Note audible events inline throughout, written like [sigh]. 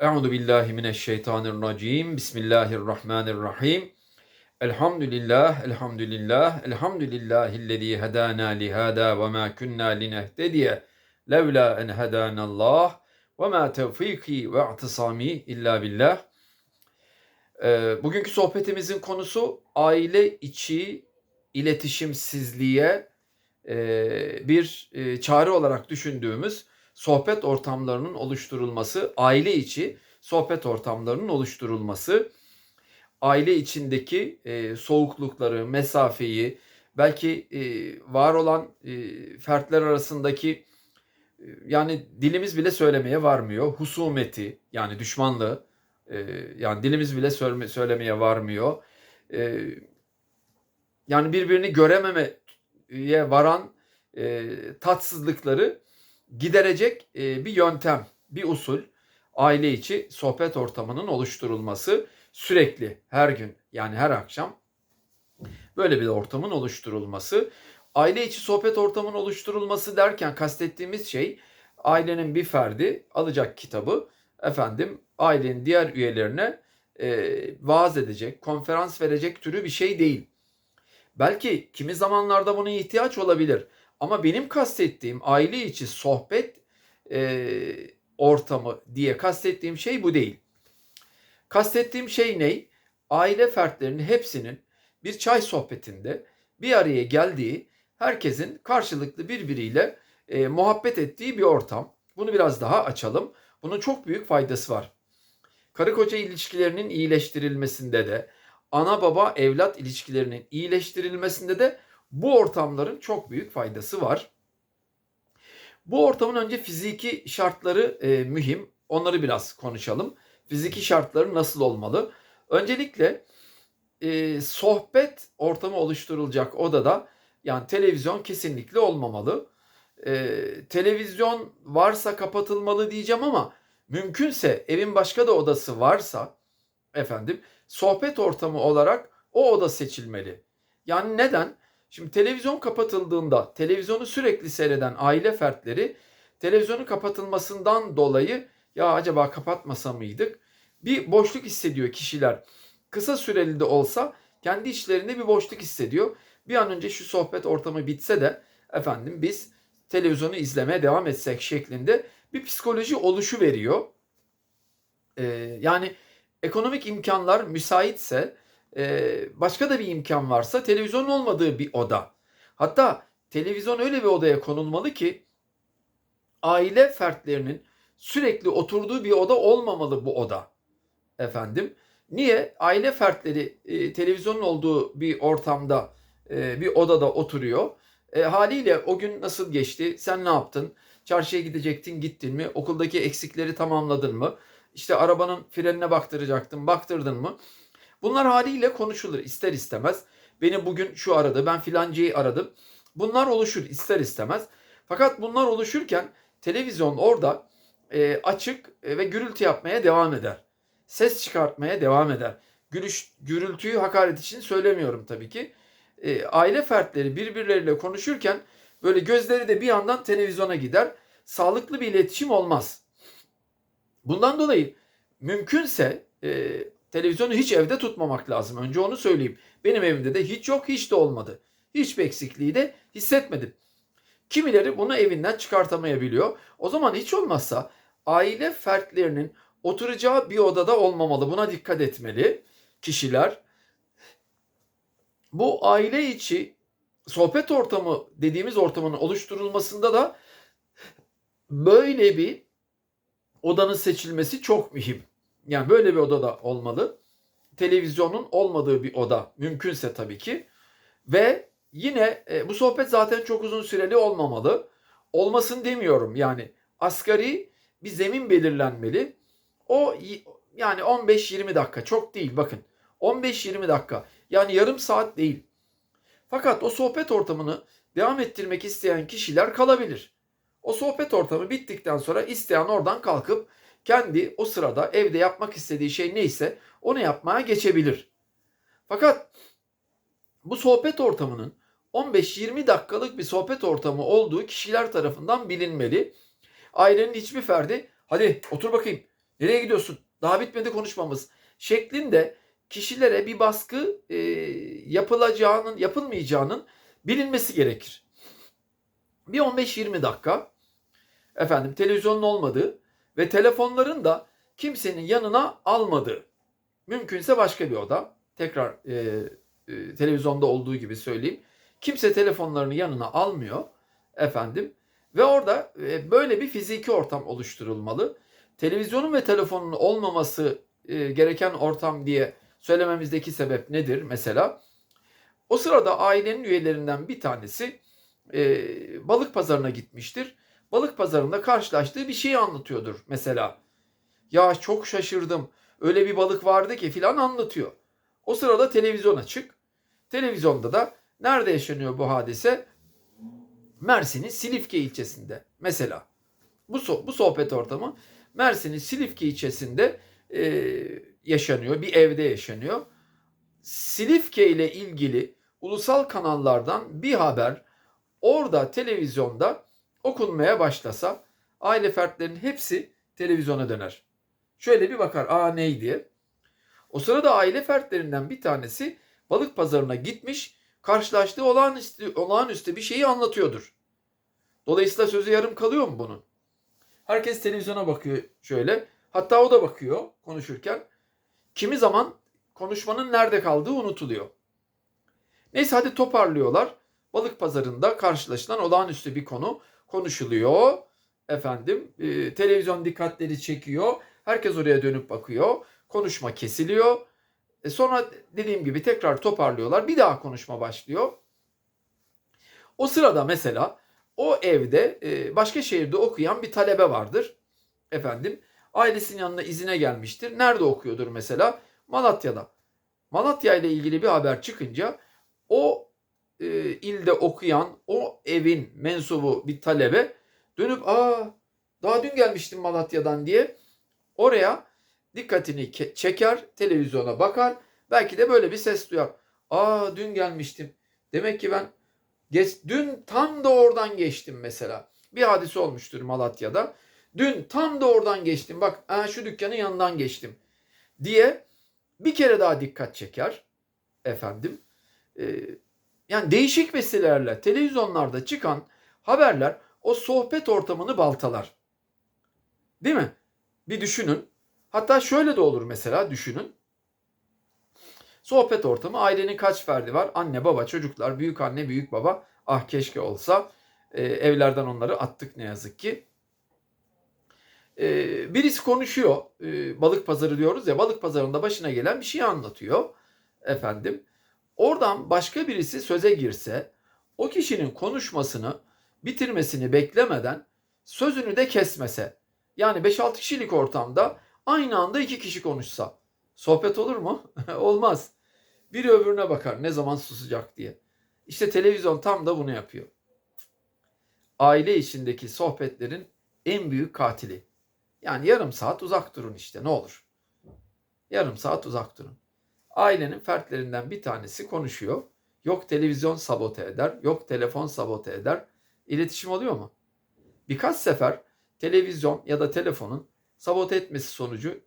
Euzu billahi mineşşeytanirracim. Bismillahirrahmanirrahim. Elhamdülillah, elhamdülillah, elhamdülillahillezî hedâna lihâdâ ve mâ kunnâ linehtediye levlâ en hedânallah ve mâ tevfîkî ve i'tisâmî illâ billah. Ee, bugünkü sohbetimizin konusu aile içi iletişimsizliğe e, bir e, çare olarak düşündüğümüz sohbet ortamlarının oluşturulması, aile içi sohbet ortamlarının oluşturulması, aile içindeki e, soğuklukları, mesafeyi, belki e, var olan e, fertler arasındaki e, yani dilimiz bile söylemeye varmıyor. Husumeti yani düşmanlığı e, yani dilimiz bile söyleme, söylemeye varmıyor. E, yani birbirini görememeye varan e, tatsızlıkları giderecek e, bir yöntem, bir usul aile içi sohbet ortamının oluşturulması sürekli her gün yani her akşam böyle bir ortamın oluşturulması. Aile içi sohbet ortamının oluşturulması derken kastettiğimiz şey ailenin bir ferdi alacak kitabı efendim ailenin diğer üyelerine e, vaaz edecek, konferans verecek türü bir şey değil. Belki kimi zamanlarda buna ihtiyaç olabilir. Ama benim kastettiğim aile içi sohbet e, ortamı diye kastettiğim şey bu değil. Kastettiğim şey ne? Aile fertlerinin hepsinin bir çay sohbetinde bir araya geldiği, herkesin karşılıklı birbiriyle e, muhabbet ettiği bir ortam. Bunu biraz daha açalım. Bunun çok büyük faydası var. Karı koca ilişkilerinin iyileştirilmesinde de, ana baba evlat ilişkilerinin iyileştirilmesinde de bu ortamların çok büyük faydası var. Bu ortamın önce fiziki şartları e, mühim. Onları biraz konuşalım. Fiziki şartları nasıl olmalı? Öncelikle e, sohbet ortamı oluşturulacak odada yani televizyon kesinlikle olmamalı. E, televizyon varsa kapatılmalı diyeceğim ama mümkünse evin başka da odası varsa efendim sohbet ortamı olarak o oda seçilmeli. Yani neden? Şimdi televizyon kapatıldığında televizyonu sürekli seyreden aile fertleri televizyonun kapatılmasından dolayı ya acaba kapatmasa mıydık? Bir boşluk hissediyor kişiler. Kısa süreli de olsa kendi içlerinde bir boşluk hissediyor. Bir an önce şu sohbet ortamı bitse de efendim biz televizyonu izlemeye devam etsek şeklinde bir psikoloji oluşu veriyor. Ee, yani ekonomik imkanlar müsaitse başka da bir imkan varsa televizyonun olmadığı bir oda. Hatta televizyon öyle bir odaya konulmalı ki aile fertlerinin sürekli oturduğu bir oda olmamalı bu oda. Efendim niye? Aile fertleri e, televizyonun olduğu bir ortamda e, bir odada oturuyor. E, haliyle o gün nasıl geçti? Sen ne yaptın? Çarşıya gidecektin, gittin mi? Okuldaki eksikleri tamamladın mı? İşte arabanın frenine baktıracaktın, baktırdın mı? Bunlar haliyle konuşulur ister istemez. Beni bugün şu aradı, ben filancayı aradım. Bunlar oluşur ister istemez. Fakat bunlar oluşurken televizyon orada e, açık ve gürültü yapmaya devam eder. Ses çıkartmaya devam eder. Gülüş, gürültüyü hakaret için söylemiyorum tabii ki. E, aile fertleri birbirleriyle konuşurken böyle gözleri de bir yandan televizyona gider. Sağlıklı bir iletişim olmaz. Bundan dolayı mümkünse e, televizyonu hiç evde tutmamak lazım. Önce onu söyleyeyim. Benim evimde de hiç yok, hiç de olmadı. Hiçbir eksikliği de hissetmedim. Kimileri bunu evinden çıkartamayabiliyor. O zaman hiç olmazsa aile fertlerinin oturacağı bir odada olmamalı. Buna dikkat etmeli kişiler. Bu aile içi sohbet ortamı dediğimiz ortamın oluşturulmasında da böyle bir odanın seçilmesi çok mühim. Yani böyle bir odada olmalı. Televizyonun olmadığı bir oda mümkünse tabii ki. Ve yine e, bu sohbet zaten çok uzun süreli olmamalı. Olmasın demiyorum yani asgari bir zemin belirlenmeli. O yani 15-20 dakika çok değil bakın. 15-20 dakika yani yarım saat değil. Fakat o sohbet ortamını devam ettirmek isteyen kişiler kalabilir. O sohbet ortamı bittikten sonra isteyen oradan kalkıp kendi o sırada evde yapmak istediği şey neyse onu yapmaya geçebilir. Fakat bu sohbet ortamının 15-20 dakikalık bir sohbet ortamı olduğu kişiler tarafından bilinmeli. Ailenin hiçbir ferdi hadi otur bakayım Nereye gidiyorsun? Daha bitmedi konuşmamız. Şeklinde kişilere bir baskı e, yapılacağının, yapılmayacağının bilinmesi gerekir. Bir 15-20 dakika efendim televizyonun olmadığı ve telefonların da kimsenin yanına almadığı. Mümkünse başka bir oda. Tekrar e, e, televizyonda olduğu gibi söyleyeyim. Kimse telefonlarını yanına almıyor efendim ve orada e, böyle bir fiziki ortam oluşturulmalı. Televizyonun ve telefonun olmaması e, gereken ortam diye söylememizdeki sebep nedir mesela? O sırada ailenin üyelerinden bir tanesi e, balık pazarına gitmiştir. Balık pazarında karşılaştığı bir şeyi anlatıyordur mesela. Ya çok şaşırdım. Öyle bir balık vardı ki filan anlatıyor. O sırada televizyon açık. Televizyonda da nerede yaşanıyor bu hadise? Mersin'in Silifke ilçesinde mesela. Bu, so- bu sohbet ortamı Mersin'in Silifke ilçesinde e, yaşanıyor. Bir evde yaşanıyor. Silifke ile ilgili ulusal kanallardan bir haber orada televizyonda okunmaya başlasa aile fertlerinin hepsi televizyona döner. Şöyle bir bakar aa ney diye. O sırada aile fertlerinden bir tanesi balık pazarına gitmiş karşılaştığı olağanüstü, olağanüstü bir şeyi anlatıyordur. Dolayısıyla sözü yarım kalıyor mu bunun? Herkes televizyona bakıyor şöyle. Hatta o da bakıyor konuşurken. Kimi zaman konuşmanın nerede kaldığı unutuluyor. Neyse hadi toparlıyorlar. Balık pazarında karşılaşılan olağanüstü bir konu konuşuluyor. Efendim e, televizyon dikkatleri çekiyor. Herkes oraya dönüp bakıyor. Konuşma kesiliyor. E sonra dediğim gibi tekrar toparlıyorlar. Bir daha konuşma başlıyor. O sırada mesela o evde e, başka şehirde okuyan bir talebe vardır. Efendim ailesinin yanına izine gelmiştir. Nerede okuyordur mesela? Malatya'da. Malatya ile ilgili bir haber çıkınca o e, ilde okuyan o evin mensubu bir talebe dönüp aa daha dün gelmiştim Malatya'dan diye oraya dikkatini çeker, televizyona bakar. Belki de böyle bir ses duyar. Aa dün gelmiştim. Demek ki ben geç, dün tam da oradan geçtim mesela. Bir hadise olmuştur Malatya'da. Dün tam da oradan geçtim. Bak aa, şu dükkanın yanından geçtim diye bir kere daha dikkat çeker. Efendim. Ee, yani değişik vesilelerle televizyonlarda çıkan haberler o sohbet ortamını baltalar. Değil mi? Bir düşünün. Hatta şöyle de olur mesela düşünün. Sohbet ortamı ailenin kaç ferdi var? Anne, baba, çocuklar, büyük anne, büyük baba. Ah keşke olsa. Ee, evlerden onları attık ne yazık ki. Ee, birisi konuşuyor. Ee, balık pazarı diyoruz ya. Balık pazarında başına gelen bir şey anlatıyor. Efendim. Oradan başka birisi söze girse o kişinin konuşmasını bitirmesini beklemeden sözünü de kesmese. Yani 5-6 kişilik ortamda aynı anda iki kişi konuşsa. Sohbet olur mu? [laughs] Olmaz. Biri öbürüne bakar ne zaman susacak diye. İşte televizyon tam da bunu yapıyor. Aile içindeki sohbetlerin en büyük katili. Yani yarım saat uzak durun işte ne olur. Yarım saat uzak durun. Ailenin fertlerinden bir tanesi konuşuyor. Yok televizyon sabote eder, yok telefon sabote eder. İletişim oluyor mu? Birkaç sefer televizyon ya da telefonun sabote etmesi sonucu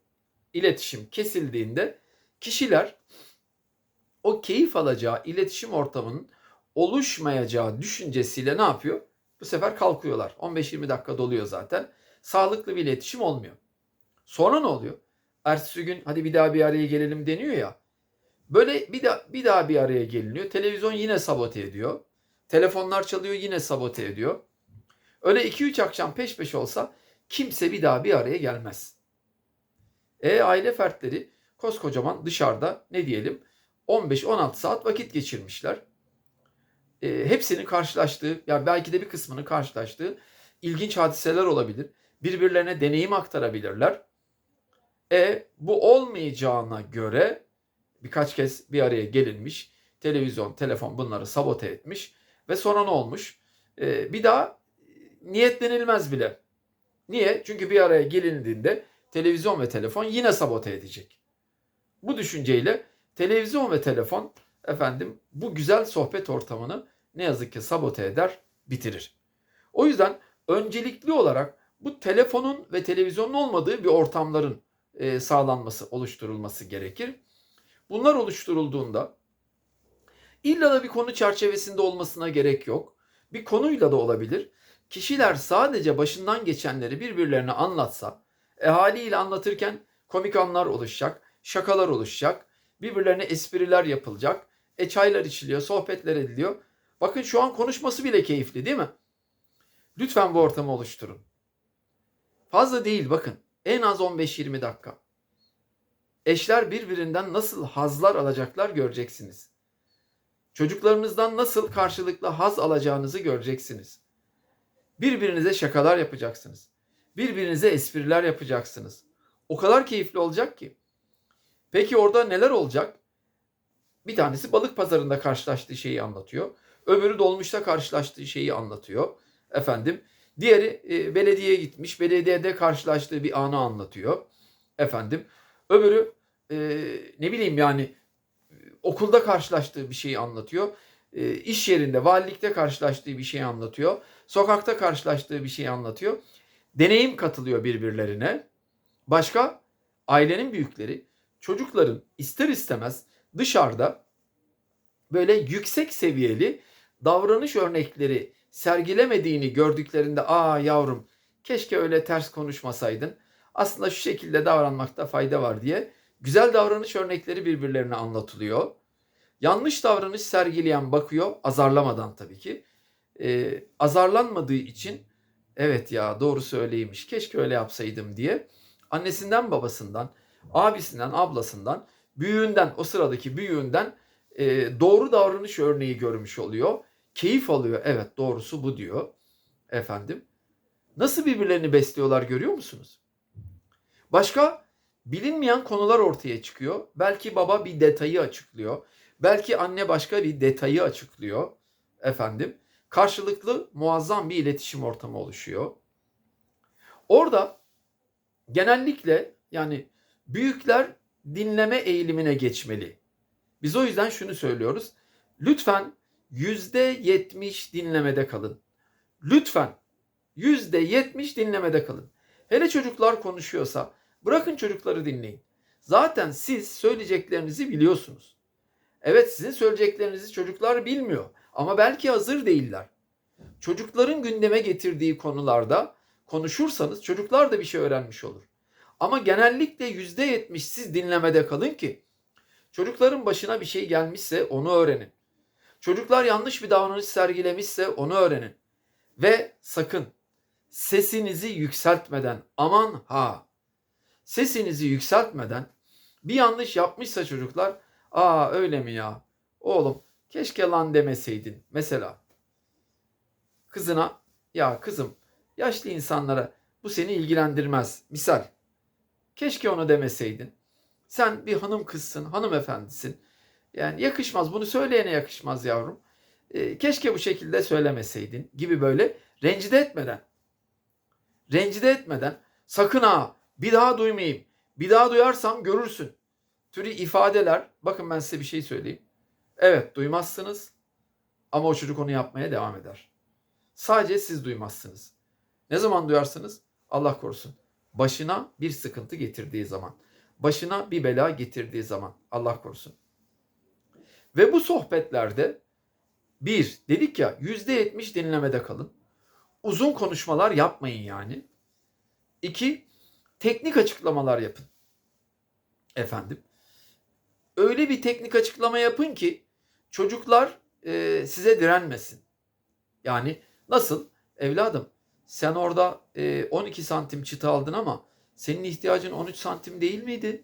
iletişim kesildiğinde kişiler o keyif alacağı iletişim ortamının oluşmayacağı düşüncesiyle ne yapıyor? Bu sefer kalkıyorlar. 15-20 dakika doluyor zaten. Sağlıklı bir iletişim olmuyor. Sonra ne oluyor? Ertesi gün hadi bir daha bir araya gelelim deniyor ya. Böyle bir, daha bir daha bir araya geliniyor. Televizyon yine sabote ediyor. Telefonlar çalıyor yine sabote ediyor. Öyle 2-3 akşam peş peşe olsa kimse bir daha bir araya gelmez. E aile fertleri koskocaman dışarıda ne diyelim 15-16 saat vakit geçirmişler. E, hepsinin karşılaştığı, yani belki de bir kısmının karşılaştığı ilginç hadiseler olabilir. Birbirlerine deneyim aktarabilirler. E bu olmayacağına göre birkaç kez bir araya gelinmiş. Televizyon, telefon bunları sabote etmiş. Ve sonra ne olmuş? E, bir daha niyetlenilmez bile. Niye? Çünkü bir araya gelindiğinde televizyon ve telefon yine sabote edecek. Bu düşünceyle televizyon ve telefon efendim bu güzel sohbet ortamını ne yazık ki sabote eder, bitirir. O yüzden öncelikli olarak bu telefonun ve televizyonun olmadığı bir ortamların e, sağlanması, oluşturulması gerekir. Bunlar oluşturulduğunda illa da bir konu çerçevesinde olmasına gerek yok. Bir konuyla da olabilir. Kişiler sadece başından geçenleri birbirlerine anlatsa, e, haliyle anlatırken komik anlar oluşacak, şakalar oluşacak, birbirlerine espriler yapılacak, e çaylar içiliyor, sohbetler ediliyor. Bakın şu an konuşması bile keyifli değil mi? Lütfen bu ortamı oluşturun. Fazla değil bakın. En az 15-20 dakika. Eşler birbirinden nasıl hazlar alacaklar göreceksiniz. Çocuklarınızdan nasıl karşılıklı haz alacağınızı göreceksiniz. Birbirinize şakalar yapacaksınız. Birbirinize espriler yapacaksınız. O kadar keyifli olacak ki. Peki orada neler olacak? Bir tanesi balık pazarında karşılaştığı şeyi anlatıyor. Öbürü dolmuşta karşılaştığı şeyi anlatıyor. Efendim, diğeri e, belediyeye gitmiş, belediyede karşılaştığı bir anı anlatıyor. Efendim, öbürü e, ne bileyim yani okulda karşılaştığı bir şeyi anlatıyor. E, iş yerinde, valilikte karşılaştığı bir şeyi anlatıyor. Sokakta karşılaştığı bir şeyi anlatıyor. Deneyim katılıyor birbirlerine. Başka ailenin büyükleri çocukların ister istemez dışarıda böyle yüksek seviyeli davranış örnekleri sergilemediğini gördüklerinde aa yavrum keşke öyle ters konuşmasaydın. Aslında şu şekilde davranmakta fayda var diye güzel davranış örnekleri birbirlerine anlatılıyor. Yanlış davranış sergileyen bakıyor azarlamadan tabii ki. Ee, azarlanmadığı için evet ya doğru söyleymiş keşke öyle yapsaydım diye annesinden babasından abisinden ablasından büyüğünden o sıradaki büyüğünden e, doğru davranış örneği görmüş oluyor. Keyif alıyor. Evet doğrusu bu diyor. Efendim. Nasıl birbirlerini besliyorlar görüyor musunuz? Başka bilinmeyen konular ortaya çıkıyor. Belki baba bir detayı açıklıyor. Belki anne başka bir detayı açıklıyor. Efendim. Karşılıklı muazzam bir iletişim ortamı oluşuyor. Orada genellikle yani büyükler dinleme eğilimine geçmeli. Biz o yüzden şunu söylüyoruz. Lütfen yüzde yetmiş dinlemede kalın. Lütfen yüzde yetmiş dinlemede kalın. Hele çocuklar konuşuyorsa bırakın çocukları dinleyin. Zaten siz söyleyeceklerinizi biliyorsunuz. Evet sizin söyleyeceklerinizi çocuklar bilmiyor ama belki hazır değiller. Çocukların gündeme getirdiği konularda konuşursanız çocuklar da bir şey öğrenmiş olur. Ama genellikle yüzde yetmiş siz dinlemede kalın ki çocukların başına bir şey gelmişse onu öğrenin. Çocuklar yanlış bir davranış sergilemişse onu öğrenin. Ve sakın sesinizi yükseltmeden aman ha sesinizi yükseltmeden bir yanlış yapmışsa çocuklar aa öyle mi ya oğlum keşke lan demeseydin mesela kızına ya kızım yaşlı insanlara bu seni ilgilendirmez misal Keşke onu demeseydin. Sen bir hanım kızsın, hanımefendisin. Yani yakışmaz, bunu söyleyene yakışmaz yavrum. E, keşke bu şekilde söylemeseydin gibi böyle rencide etmeden, rencide etmeden sakın ha bir daha duymayayım, bir daha duyarsam görürsün türü ifadeler. Bakın ben size bir şey söyleyeyim. Evet duymazsınız ama o çocuk onu yapmaya devam eder. Sadece siz duymazsınız. Ne zaman duyarsınız? Allah korusun başına bir sıkıntı getirdiği zaman, başına bir bela getirdiği zaman Allah korusun. Ve bu sohbetlerde bir dedik ya yüzde yetmiş dinlemede kalın. Uzun konuşmalar yapmayın yani. İki teknik açıklamalar yapın. Efendim. Öyle bir teknik açıklama yapın ki çocuklar e, size direnmesin. Yani nasıl? Evladım sen orada e, 12 santim çıta aldın ama senin ihtiyacın 13 santim değil miydi?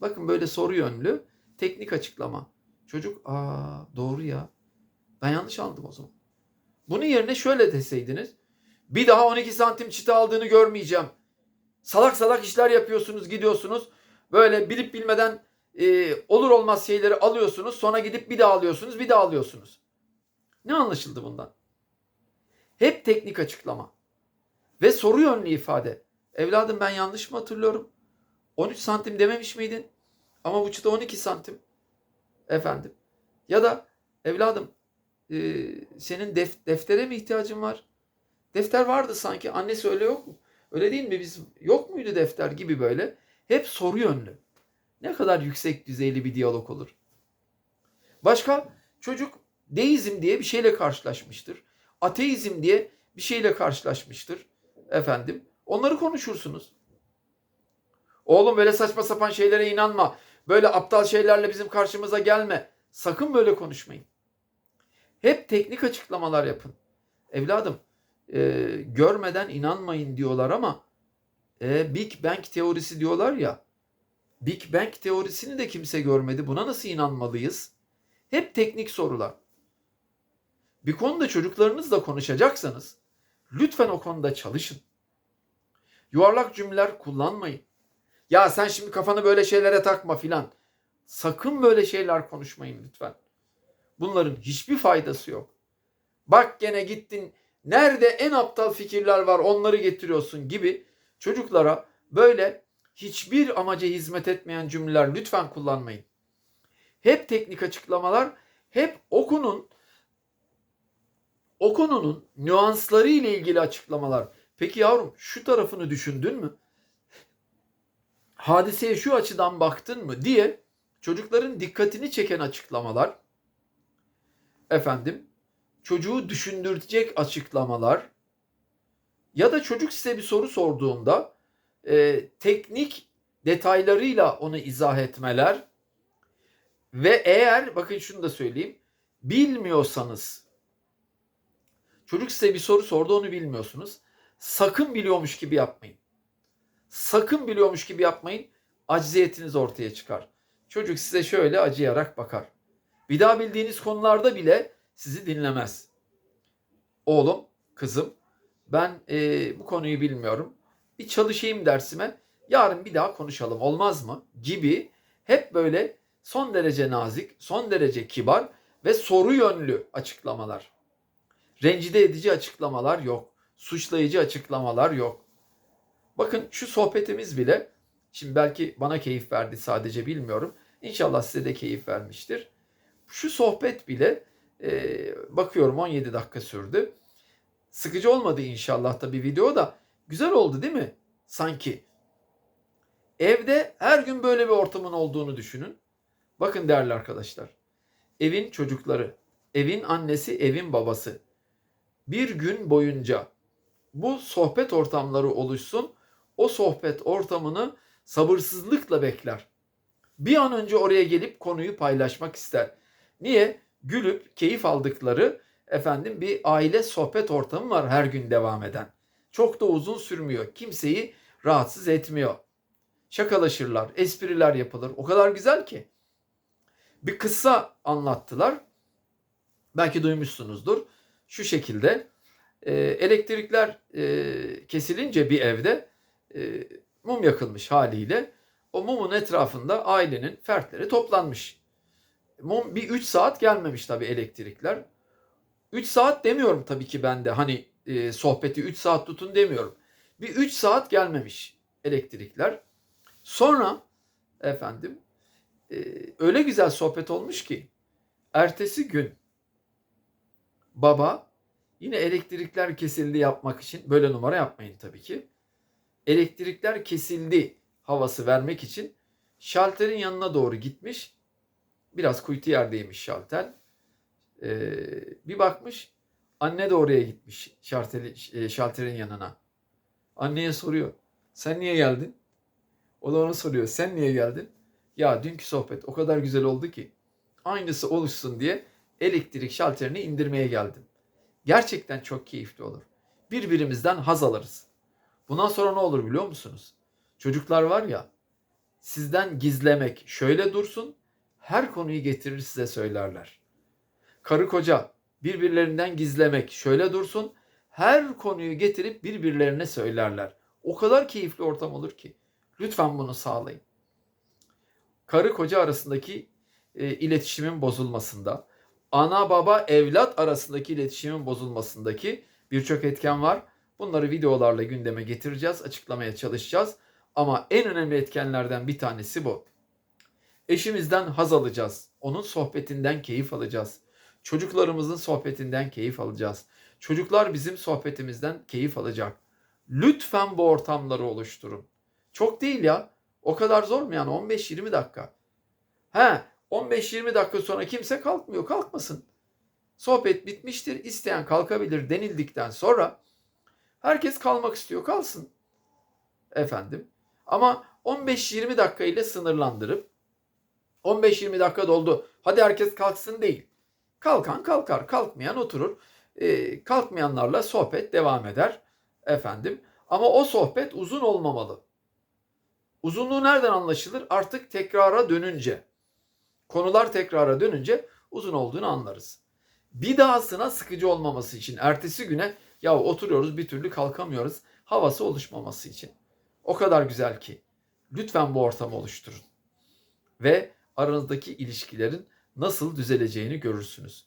Bakın böyle soru yönlü teknik açıklama. Çocuk aa doğru ya ben yanlış aldım o zaman. Bunun yerine şöyle deseydiniz. Bir daha 12 santim çıta aldığını görmeyeceğim. Salak salak işler yapıyorsunuz gidiyorsunuz. Böyle bilip bilmeden e, olur olmaz şeyleri alıyorsunuz. Sonra gidip bir daha alıyorsunuz bir daha alıyorsunuz. Ne anlaşıldı bundan? Hep teknik açıklama. Ve soru yönlü ifade. Evladım ben yanlış mı hatırlıyorum? 13 santim dememiş miydin? Ama bu çıta 12 santim. Efendim. Ya da evladım e, senin def, deftere mi ihtiyacın var? Defter vardı sanki. Annesi öyle yok mu? Öyle değil mi? Biz yok muydu defter gibi böyle hep soru yönlü. Ne kadar yüksek düzeyli bir diyalog olur. Başka çocuk deizm diye bir şeyle karşılaşmıştır. Ateizm diye bir şeyle karşılaşmıştır. Efendim onları konuşursunuz. Oğlum böyle saçma sapan şeylere inanma. Böyle aptal şeylerle bizim karşımıza gelme. Sakın böyle konuşmayın. Hep teknik açıklamalar yapın. Evladım e, görmeden inanmayın diyorlar ama e, Big Bang teorisi diyorlar ya. Big Bang teorisini de kimse görmedi. Buna nasıl inanmalıyız? Hep teknik sorular. Bir konuda çocuklarınızla konuşacaksanız lütfen o konuda çalışın. Yuvarlak cümleler kullanmayın. Ya sen şimdi kafanı böyle şeylere takma filan. Sakın böyle şeyler konuşmayın lütfen. Bunların hiçbir faydası yok. Bak gene gittin nerede en aptal fikirler var onları getiriyorsun gibi çocuklara böyle hiçbir amaca hizmet etmeyen cümleler lütfen kullanmayın. Hep teknik açıklamalar, hep o konunun nüansları ile ilgili açıklamalar. Peki yavrum şu tarafını düşündün mü? Hadiseye şu açıdan baktın mı diye çocukların dikkatini çeken açıklamalar. Efendim, çocuğu düşündürecek açıklamalar ya da çocuk size bir soru sorduğunda e, teknik detaylarıyla onu izah etmeler ve eğer bakın şunu da söyleyeyim bilmiyorsanız çocuk size bir soru sordu onu bilmiyorsunuz sakın biliyormuş gibi yapmayın. Sakın biliyormuş gibi yapmayın. Acziyetiniz ortaya çıkar. Çocuk size şöyle acıyarak bakar. Bir daha bildiğiniz konularda bile sizi dinlemez. Oğlum, kızım ben e, bu konuyu bilmiyorum. Bir çalışayım dersime. Yarın bir daha konuşalım olmaz mı? Gibi hep böyle son derece nazik, son derece kibar ve soru yönlü açıklamalar. Rencide edici açıklamalar yok. Suçlayıcı açıklamalar yok. Bakın şu sohbetimiz bile şimdi belki bana keyif verdi sadece bilmiyorum. İnşallah size de keyif vermiştir. Şu sohbet bile e, bakıyorum 17 dakika sürdü. Sıkıcı olmadı inşallah da bir video da güzel oldu değil mi? Sanki. Evde her gün böyle bir ortamın olduğunu düşünün. Bakın değerli arkadaşlar. Evin çocukları, evin annesi, evin babası. Bir gün boyunca bu sohbet ortamları oluşsun. O sohbet ortamını sabırsızlıkla bekler. Bir an önce oraya gelip konuyu paylaşmak ister. Niye? Gülüp keyif aldıkları efendim bir aile sohbet ortamı var her gün devam eden. Çok da uzun sürmüyor. Kimseyi rahatsız etmiyor. Şakalaşırlar, espriler yapılır. O kadar güzel ki. Bir kıssa anlattılar. Belki duymuşsunuzdur. Şu şekilde e, elektrikler e, kesilince bir evde e, mum yakılmış haliyle o mumun etrafında ailenin fertleri toplanmış. Mum bir 3 saat gelmemiş tabii elektrikler. 3 saat demiyorum tabii ki ben de hani e, sohbeti 3 saat tutun demiyorum. Bir 3 saat gelmemiş elektrikler. Sonra efendim e, öyle güzel sohbet olmuş ki ertesi gün baba yine elektrikler kesildi yapmak için böyle numara yapmayın tabii ki. Elektrikler kesildi havası vermek için şalterin yanına doğru gitmiş. Biraz kuytu yerdeymiş şalter. Ee, bir bakmış anne de oraya gitmiş şalteri, e, şalterin yanına. Anneye soruyor. Sen niye geldin? O da ona soruyor. Sen niye geldin? Ya dünkü sohbet o kadar güzel oldu ki aynısı oluşsun diye elektrik şalterini indirmeye geldim. Gerçekten çok keyifli olur. Birbirimizden haz alırız. Bundan sonra ne olur biliyor musunuz? Çocuklar var ya sizden gizlemek şöyle dursun her konuyu getirir size söylerler. Karı koca birbirlerinden gizlemek şöyle dursun her konuyu getirip birbirlerine söylerler. O kadar keyifli ortam olur ki. Lütfen bunu sağlayın. Karı koca arasındaki e, iletişimin bozulmasında, ana baba evlat arasındaki iletişimin bozulmasındaki birçok etken var. Bunları videolarla gündeme getireceğiz, açıklamaya çalışacağız. Ama en önemli etkenlerden bir tanesi bu. Eşimizden haz alacağız. Onun sohbetinden keyif alacağız. Çocuklarımızın sohbetinden keyif alacağız. Çocuklar bizim sohbetimizden keyif alacak. Lütfen bu ortamları oluşturun. Çok değil ya. O kadar zor mu yani 15-20 dakika? He 15-20 dakika sonra kimse kalkmıyor kalkmasın. Sohbet bitmiştir isteyen kalkabilir denildikten sonra herkes kalmak istiyor kalsın. Efendim ama 15-20 dakika ile sınırlandırıp 15-20 dakika doldu hadi herkes kalksın değil. Kalkan kalkar kalkmayan oturur. Ee, kalkmayanlarla sohbet devam eder efendim. Ama o sohbet uzun olmamalı. Uzunluğu nereden anlaşılır? Artık tekrara dönünce. Konular tekrara dönünce uzun olduğunu anlarız. Bir dahasına sıkıcı olmaması için ertesi güne ya oturuyoruz bir türlü kalkamıyoruz havası oluşmaması için. O kadar güzel ki. Lütfen bu ortamı oluşturun. Ve aranızdaki ilişkilerin nasıl düzeleceğini görürsünüz.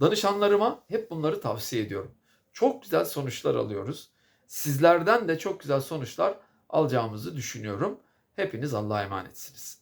Danışanlarıma hep bunları tavsiye ediyorum. Çok güzel sonuçlar alıyoruz. Sizlerden de çok güzel sonuçlar alacağımızı düşünüyorum. Hepiniz Allah'a emanetsiniz.